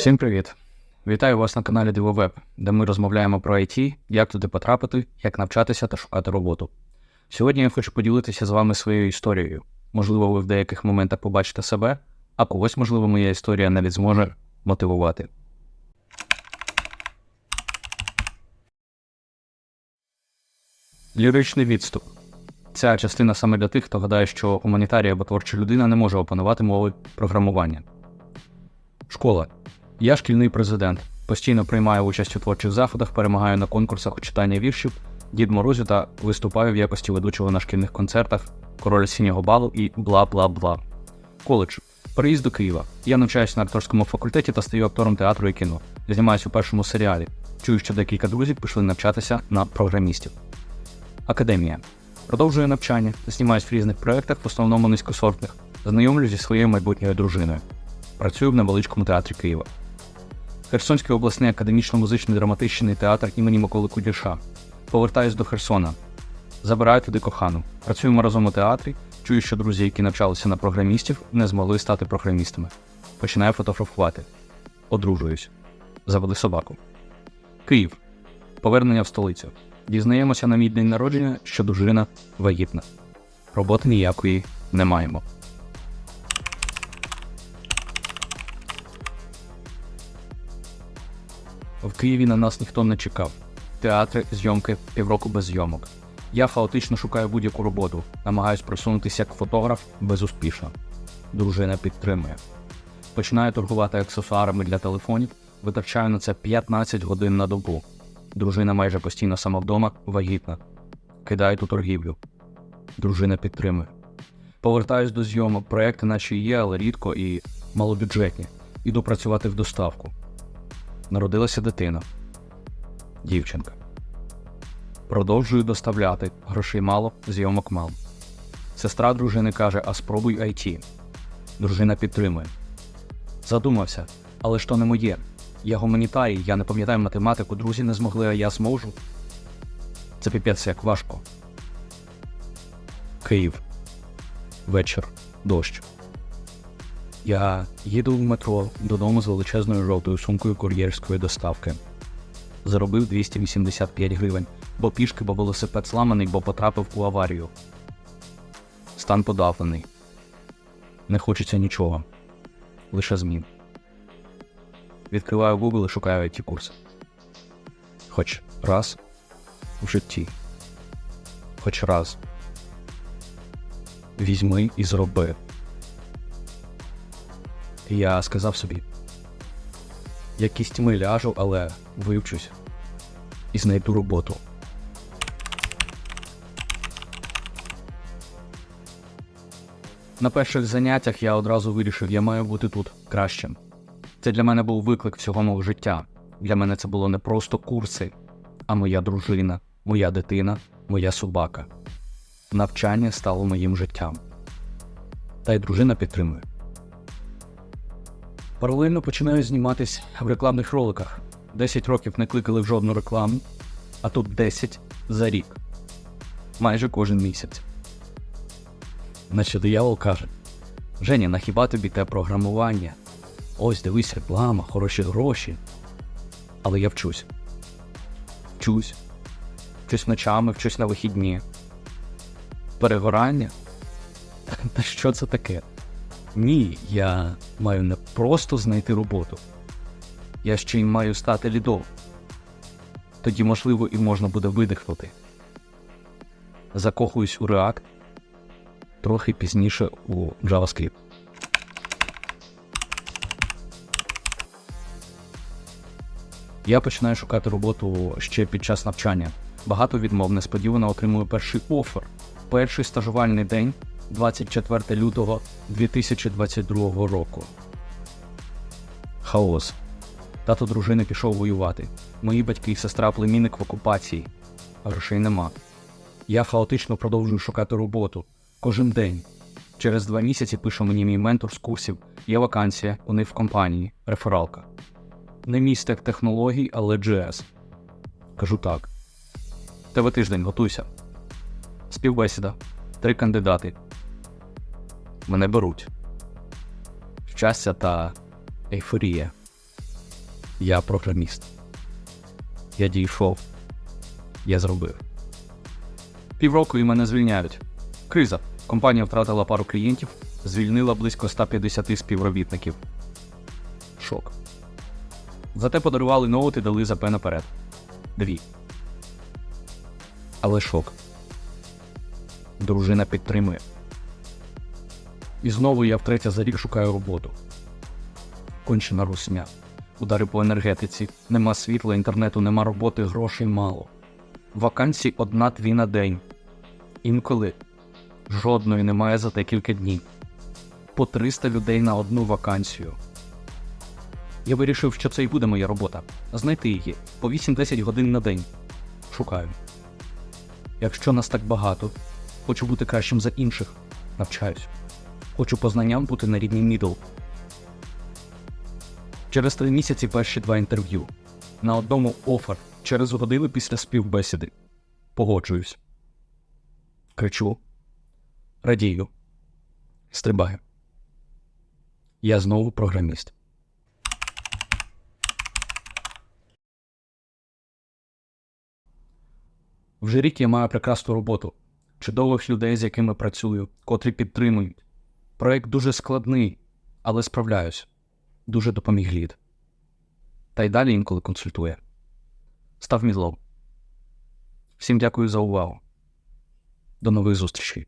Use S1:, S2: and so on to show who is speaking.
S1: Всім привіт! Вітаю вас на каналі DivoWeb, де ми розмовляємо про IT, як туди потрапити, як навчатися та шукати роботу. Сьогодні я хочу поділитися з вами своєю історією. Можливо, ви в деяких моментах побачите себе, а когось, можливо, моя історія навіть зможе мотивувати. Ліричний відступ. Ця частина саме для тих, хто гадає, що гуманітарія або творча людина не може опанувати мови програмування. Школа. Я шкільний президент. Постійно приймаю участь у творчих заходах, перемагаю на конкурсах у читання віршів, Дід Морозю та виступаю в якості ведучого на шкільних концертах, король синього балу і бла бла бла. Коледж. Переїзд до Києва. Я навчаюся на акторському факультеті та стаю актором театру і кіно. Знімаюся у першому серіалі. Чую, що декілька друзів пішли навчатися на програмістів. Академія. Продовжую навчання, знімаюсь в різних проєктах, в основному низькосортних. Знайомлюсь зі своєю майбутньою дружиною. Працюю в невеличкому театрі Києва. Херсонський обласний академічно-музичний драматичний театр імені Миколи Кудіша. Повертаюсь до Херсона. Забираю туди кохану. Працюємо разом у театрі. Чую, що друзі, які навчалися на програмістів, не змогли стати програмістами. Починаю фотографувати. Одружуюсь. Завели собаку. Київ. Повернення в столицю. Дізнаємося на мій день народження, що дружина вагітна. Роботи ніякої не маємо. В Києві на нас ніхто не чекав. Театри, зйомки, півроку без зйомок. Я хаотично шукаю будь-яку роботу, намагаюсь просунутися як фотограф безуспішно. Дружина підтримує. Починаю торгувати аксесуарами для телефонів, витрачаю на це 15 годин на добу. Дружина майже постійно сама вдома, вагітна. Кидаю ту торгівлю. Дружина підтримує. Повертаюсь до зйомок, проекти наче є, але рідко і малобюджетні. Іду працювати в доставку. Народилася дитина. Дівчинка. Продовжую доставляти. Грошей мало, зйомок мало. Сестра дружини каже: А спробуй IT. Дружина підтримує. Задумався, але ж то не моє. Я гуманітарій, я не пам'ятаю математику, друзі не змогли, а я зможу. Це піпець як важко. Київ. Вечір. Дощ. Я їду в метро додому з величезною жовтою сумкою кур'єрської доставки. Заробив 285 гривень, бо пішки, бо велосипед зламаний, бо потрапив у аварію. Стан подавлений. Не хочеться нічого. Лише змін. Відкриваю Google і шукаю IT курси. Хоч раз в житті. Хоч раз. Візьми і зроби. Я сказав собі. Я кістьми ляжу, але вивчусь і знайду роботу. На перших заняттях я одразу вирішив, я маю бути тут кращим. Це для мене був виклик всього мого життя. Для мене це було не просто курси, а моя дружина, моя дитина, моя собака. Навчання стало моїм життям. Та й дружина підтримує. Паралельно починаю зніматись в рекламних роликах. 10 років не кликали в жодну рекламу, а тут 10 за рік. Майже кожен місяць. Наче диявол каже: Женя, на хіба тобі те програмування? Ось дивись, реклама, хороші гроші. Але я вчусь. Вчусь. Вчусь ночами, вчусь на вихідні. Перегорання? Та що це таке? Ні, я маю не просто знайти роботу. Я ще й маю стати лідом. Тоді, можливо, і можна буде видихнути. Закохуюсь у React, трохи пізніше у JavaScript. Я починаю шукати роботу ще під час навчання. Багато відмов несподівано отримую перший офер. Перший стажувальний день 24 лютого 2022 року. Хаос. Тато дружини пішов воювати. Мої батьки і сестра племінник в окупації. Грошей нема. Я хаотично продовжую шукати роботу. Кожен день. Через два місяці пише мені мій ментор з курсів. Є вакансія, у них в компанії, рефералка. Не мій технологій, але GS. Кажу так. ТВ тиждень, готуйся. Співбесіда. Три кандидати. Мене беруть. Щастя та ейфорія. Я програміст. Я дійшов. Я зробив. Півроку і мене звільняють. Криза. Компанія втратила пару клієнтів, звільнила близько 150 співробітників. Шок. Зате подарували ноут і дали ЗП наперед. Дві. Але шок. Дружина підтримує. І знову я втретє за рік шукаю роботу. Кончена русня. Удари по енергетиці, нема світла, інтернету, нема роботи, грошей мало. Вакансій одна-дві на день. Інколи жодної немає за декілька днів. По 300 людей на одну вакансію. Я вирішив, що це і буде моя робота. Знайти її по 8-10 годин на день. Шукаю. Якщо нас так багато, хочу бути кращим за інших. Навчаюсь. Хочу по знанням бути на рівні мідл. Через три місяці перші два інтерв'ю. На одному офер через годину після співбесіди. Погоджуюсь. Кричу. Радію. Стрибаю. Я знову програміст. Вже рік я маю прекрасну роботу, чудових людей, з якими працюю, котрі підтримують. Проект дуже складний, але справляюсь. Дуже допоміг лід. Та й далі інколи консультує. Став мідлом. Всім дякую за увагу. До нових зустрічей.